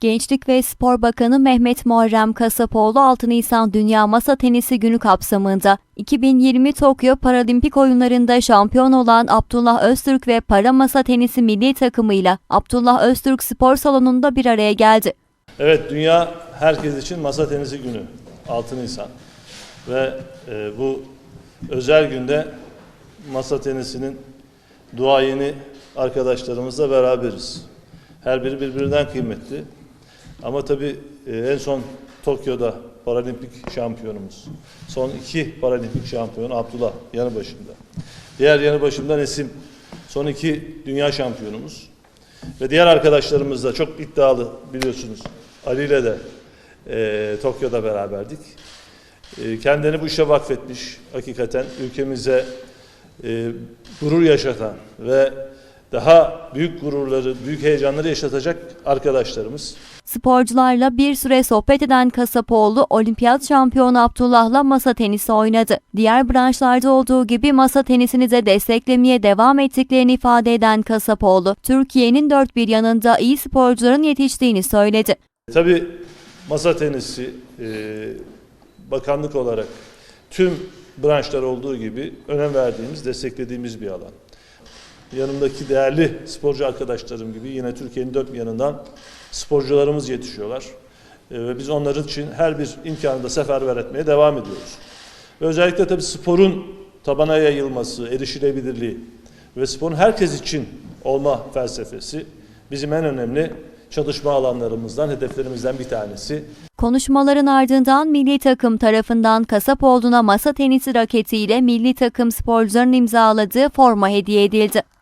Gençlik ve Spor Bakanı Mehmet Muharrem Kasapoğlu 6 Nisan Dünya Masa Tenisi Günü kapsamında 2020 Tokyo Paralimpik Oyunlarında şampiyon olan Abdullah Öztürk ve para masa tenisi milli takımıyla Abdullah Öztürk Spor Salonu'nda bir araya geldi. Evet, dünya herkes için masa tenisi günü 6 Nisan ve e, bu özel günde masa tenisinin duayeni arkadaşlarımızla beraberiz. Her biri birbirinden kıymetli. Ama tabii e, en son Tokyo'da paralimpik şampiyonumuz. Son iki paralimpik şampiyonu Abdullah yanı başında. Diğer yanı başında Nesim. Son iki dünya şampiyonumuz. Ve diğer arkadaşlarımız da çok iddialı biliyorsunuz. Ali ile de e, Tokyo'da beraberdik. E, kendini bu işe vakfetmiş. Hakikaten ülkemize e, gurur yaşatan ve daha büyük gururları, büyük heyecanları yaşatacak arkadaşlarımız. Sporcularla bir süre sohbet eden Kasapoğlu, olimpiyat şampiyonu Abdullah'la masa tenisi oynadı. Diğer branşlarda olduğu gibi masa tenisini de desteklemeye devam ettiklerini ifade eden Kasapoğlu, Türkiye'nin dört bir yanında iyi sporcuların yetiştiğini söyledi. Tabii masa tenisi e, bakanlık olarak tüm branşlar olduğu gibi önem verdiğimiz, desteklediğimiz bir alan. Yanımdaki değerli sporcu arkadaşlarım gibi yine Türkiye'nin dört yanından sporcularımız yetişiyorlar. E, ve biz onların için her bir imkanı da seferber etmeye devam ediyoruz. Ve özellikle tabii sporun tabana yayılması, erişilebilirliği ve sporun herkes için olma felsefesi bizim en önemli çalışma alanlarımızdan, hedeflerimizden bir tanesi. Konuşmaların ardından milli takım tarafından Kasapoğlu'na masa tenisi raketiyle milli takım sporcuların imzaladığı forma hediye edildi.